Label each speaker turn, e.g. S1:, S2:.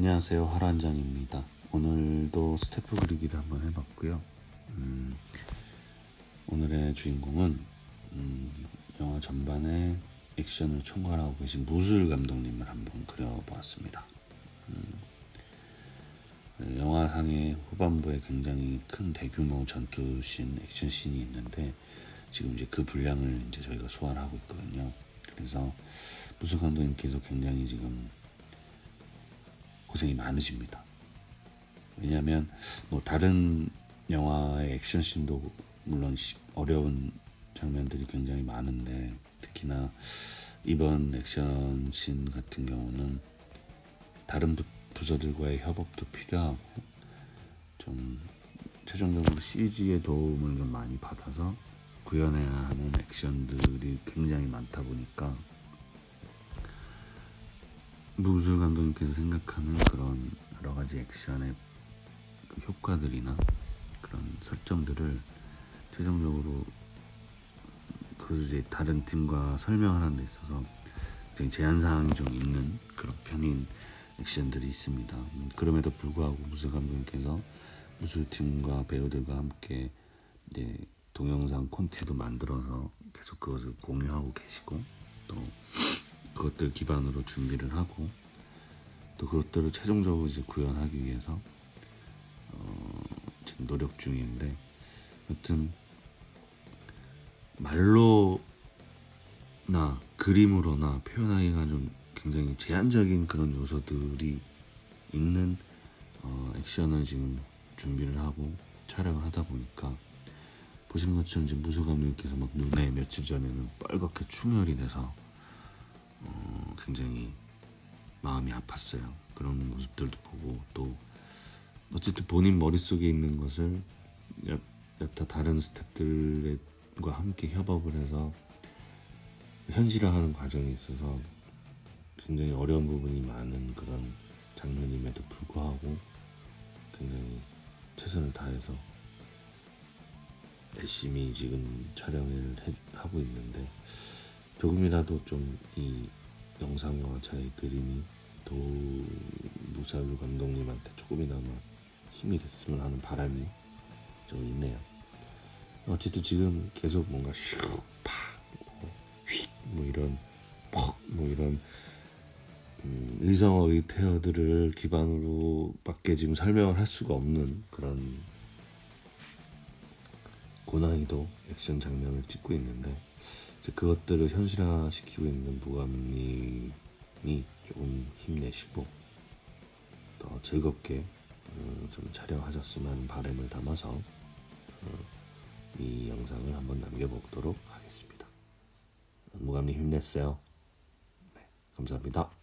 S1: 안녕하세요 하란장입니다. 오늘도 스태프 그리기를 한번 해봤고요. 음, 오늘의 주인공은 음, 영화 전반에 액션을 총괄하고 계신 무술 감독님을 한번 그려보았습니다. 음, 영화상의 후반부에 굉장히 큰 대규모 전투씬, 액션씬이 있는데 지금 이제 그 분량을 이제 저희가 소환하고 있거든요. 그래서 무술 감독님께서 굉장히 지금 고생이 많으십니다. 왜냐하면 뭐 다른 영화의 액션씬도 물론 시- 어려운 장면들이 굉장히 많은데 특히나 이번 액션씬 같은 경우는 다른 부, 부서들과의 협업도 필요하고 좀 최종적으로 CG의 도움을 좀 많이 받아서 구현해야 하는 액션들이 굉장히 많다 보니까 무술 감독님께서 생각하는 그런 여러 가지 액션의 그 효과들이나 그런 설정들을 최종적으로 그 이제 다른 팀과 설명하는 데 있어서 굉장히 제한 사항이 좀 있는 그런 편인 액션들이 있습니다. 음, 그럼에도 불구하고 무술 감독님께서 무술팀과 배우들과 함께 이제 동영상 콘티도 만들어서 계속 그것을 공유하고 계시고 또 그것들 기반으로 준비를 하고 또 그것들을 최종적으로 이제 구현하기 위해서 어, 지금 노력 중인데 여튼 말로나 그림으로나 표현하기가 좀 굉장히 제한적인 그런 요소들이 있는 어, 액션을 지금 준비를 하고 촬영을 하다 보니까 보시는 것처럼 지금 무수 감독님께서 막 눈에 며칠 전에는 빨갛게 충혈이 돼서 어, 굉장히 마음이 아팠어요. 그런 모습들도 보고 또 어쨌든 본인 머릿속에 있는 것을 여, 여타 다른 스태프들과 함께 협업을 해서 현실화하는 과정에 있어서 굉장히 어려운 부분이 많은 그런 장면임에도 불구하고 굉장히 최선을 다해서 열심히 지금 촬영을 해, 하고 있는데 조금이라도 좀 이 영상 영화차의 그림이 도무사루 감독님한테 조금이나마 힘이 됐으면 하는 바람이 좀 있네요. 어쨌든 지금 계속 뭔가 슉, 팍, 뭐, 휙, 뭐 이런 퍽, 뭐 이런 음, 의성어 의 태어들을 기반으로 밖에 지금 설명을 할 수가 없는 그런 고난이도 액션 장면을 찍고 있는데 그것들을 현실화시키고 있는 무감님 이 조금 힘내시고 더 즐겁게 어, 좀 촬영하셨으면 바람을 담아서 어, 이 영상을 한번 남겨보도록 하겠습니다. 무감님 힘냈어요. 네, 감사합니다.